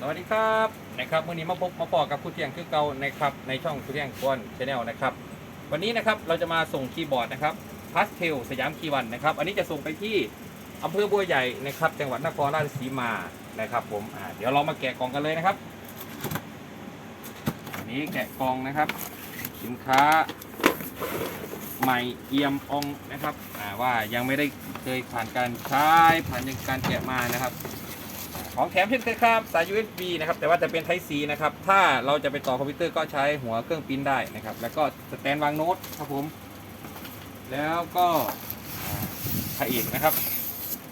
สวัสดีครับนะครับวันนี้มาพบมาปอกับครูเที่ยงคือเก่านะครับในช่องครูเที่ยงกวนชาแนลนะครับวันนี้นะครับเราจะมาส่งคีย์บอร์ดนะครับพาสเทลสยามคีย์วันนะครับ อันนี้จะส่งไปที่อำเภอบัวใหญ่นะครับ จังหวัดนครราชสีมานะครับ ผมเดี๋ยวเรามาแกะกล่องกันเลยนะครับอันนี้แกะกล่องนะครับ สินค้าใหม่เอี่ยมองนะครับว่ายังไม่ได้เคยผ่านการใช้ผ่านการแกะมานะครับ ของแถมเช่นเคยครับสาย USB นะครับแต่ว่าจะเป็น Type C นะครับถ้าเราจะไปต่อคอมพิวเตอร์ก็ใช้หัวเครื่องปริ้นได้นะครับ แล้วก็สแตนวางโน้ตครับผม แล้วก็พระเอกนะครับ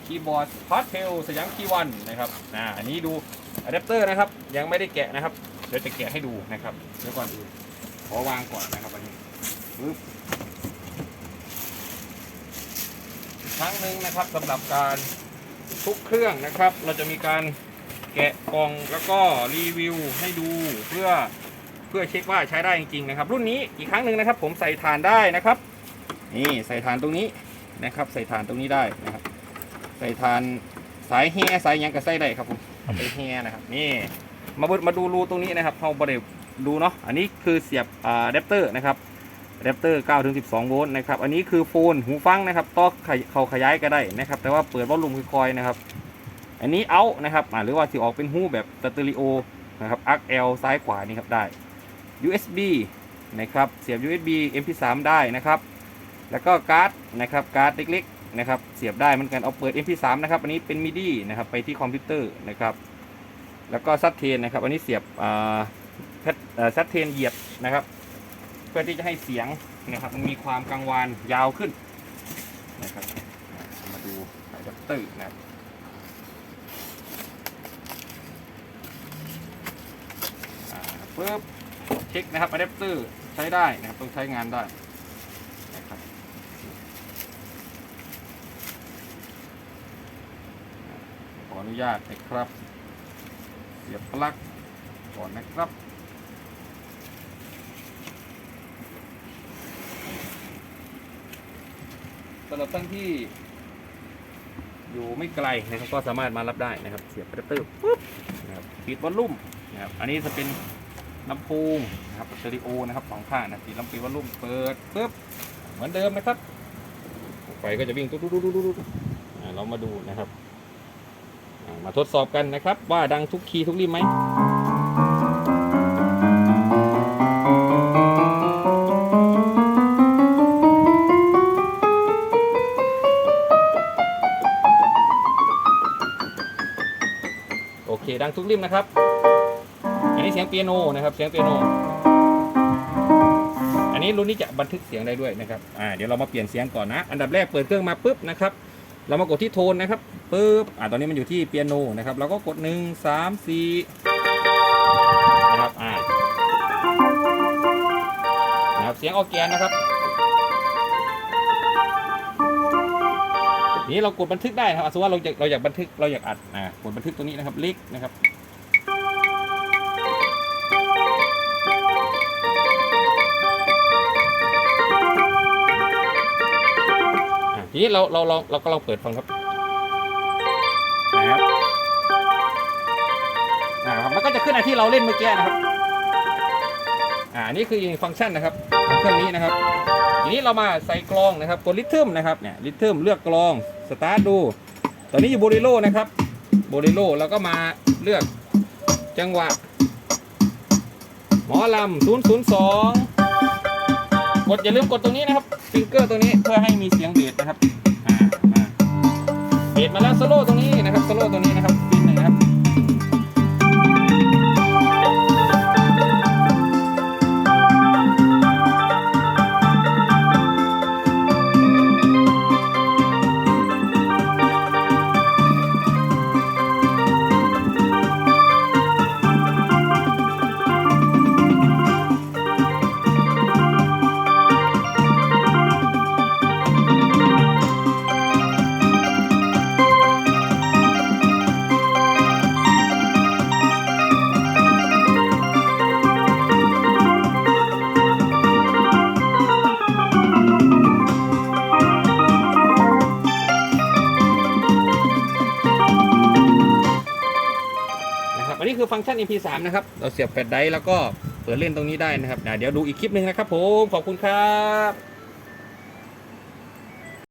คีย์บอร์ดพาสเทลสยามคีย์วันนะครับอ่าอันนี้ดูอะแดปเตอร์นะครับ ยังไม่ได้แกะนะครับเดี๋ยวจะแกะให้ดูนะครับเดี๋ยวก่อนอื่นขอวางก่อนนะครับอันนี้ปึ๊บครั้งหนึ่งนะครับสำหรับการ ทุกเครื่องนะครับ เราจะมีการแกะกล่องแล้วก็รีวิวให้ดูเพื่อเพื่อเช็คว่าใช้ได้จริงๆนะครับ รุ่นนี้อีกครั้งหนึ่งนะครับ ผมใส่ฐานได้นะครับ นี่ใส่ฐานตรงนี้นะครับ ใส่ฐานตรงนี้ได้นะครับ ใส่ฐานสายแฮสายยังก็ใส่ได้ครับผมใส่แฮนะครับนี่มาบดมาดูรูตรงนี้นะครับเขาบริดูเนาะอันนี้คือเสียบอะแดปเตอร์นะครับ แดปเตอร์9ถึง12 โวลต์นะครับ อันนี้คือโฟนหูฟังนะครับต่อขเขาขยายก็ได้นะครับ แต่ว่าเปิดวอลลุ่มคอคอยนะครับ อันนี้เอานะครับหรือว่าที่ออกเป็นหูแบบสเตอริโอนะครับอักเอลซ้ายขวานี่ครับได้ USB นะครับ เสียบ USB MP3 ได้นะครับ แล้วก็การ์ดนะครับการ์ดเล็กๆนะครับ เสียบได้เหมือนกันเอาเปิด MP3 นะครับ อันนี้เป็น MIDI นะครับไปที่คอมพิวเตอร์นะครับ แล้วก็ซัดเทนนะครับ อันนี้เสียบอ่าแพทเอ่อซัดเทนเหยียบนะครับ พื่อที่จะให้เสียงนะครับมันมีความกังวานยาวขึ้นนะครับมาดูอะแดปเตอร์นะครับปึ๊บเช็คนะครับอะแดปเตอร์ใช้ได้นะครับต้องใช้งานได้นะครับขออนุญาตนะครับ เสียบปลั๊กก่อนนะครับ สำหรับท่านที่ อยู่ไม่ไกลนะครับ ก็สามารถมารับได้นะครับ เสียบอะแดปเตอร์ปุ๊บนะครับปิดวอลลุ่มนะครับอันนี้จะเป็นลำโพงนะครับสเตอริโอนะครับสองข้างนะสีลำปีวอลลุ่มเปิดปุ๊บเหมือนเดิมนะครับไฟก็จะวิ่งตุ๊ดตุ๊ดตุ๊ดตุ๊ดตุ๊ดอ่าเรามาดูนะครับมาทดสอบกันนะครับ ว่าดังทุกคีย์ทุกริมไหม ดังทุกริมนะครับอันนี้เสียงเปียโนนะครับ เสียงเปียโน อันนี้รุ่นนี้จะบันทึกเสียงได้ด้วยนะครับอ่าเดี๋ยวเรามาเปลี่ยนเสียงก่อนนะ อันดับแรกเปิดเครื่องมาปุ๊บนะครับ เรามากดที่โทนนะครับปุ๊บอ่าตอนนี้มันอยู่ที่เปียโนนะครับเราก็กดหนึ่งสามสี่นะครับอ่านะครับเสียงออแกนนะครับ นี้เรากดบันทึกได้ครับสมมติว่าเราอยากเราอยากบันทึกเราอยากอัดอ่ากดบันทึกตรงนี้นะครับลิกนะครับอะทีนี้เราเราเราเราก็ลองเปิดฟังครับนะครับอ่าครับมันก็จะขึ้นอันที่เราเล่นเมื่อกี้นะครับอ่านี่คืออีกฟังก์ชันนะครับของเครื่องนี้นะครับ ทีนี้เรามาใส่กลองนะครับกดลิทึมนะครับเนี่ยลิทึมเลือกกลอง สตาร์ทดู ตอนนี้อยู่โบริโลนะครับโบริโลเราก็มาเลือกจังหวะ หมอลำ002กดอย่าลืมกดตรงนี้นะครับฟิงเกอร์ตรงนี้เพื่อให้มีเสียงเบสนะครับอ่ามาเบสมาแล้วสโลตรง อันนี้คือฟังก์ชัน MP3 นะครับ เราเสียบแฟลชไดร์แล้วก็เปิดเล่นตรงนี้ได้นะครับเดี๋ยวดูอีกคลิปหนึ่งนะครับผม ขอบคุณครับ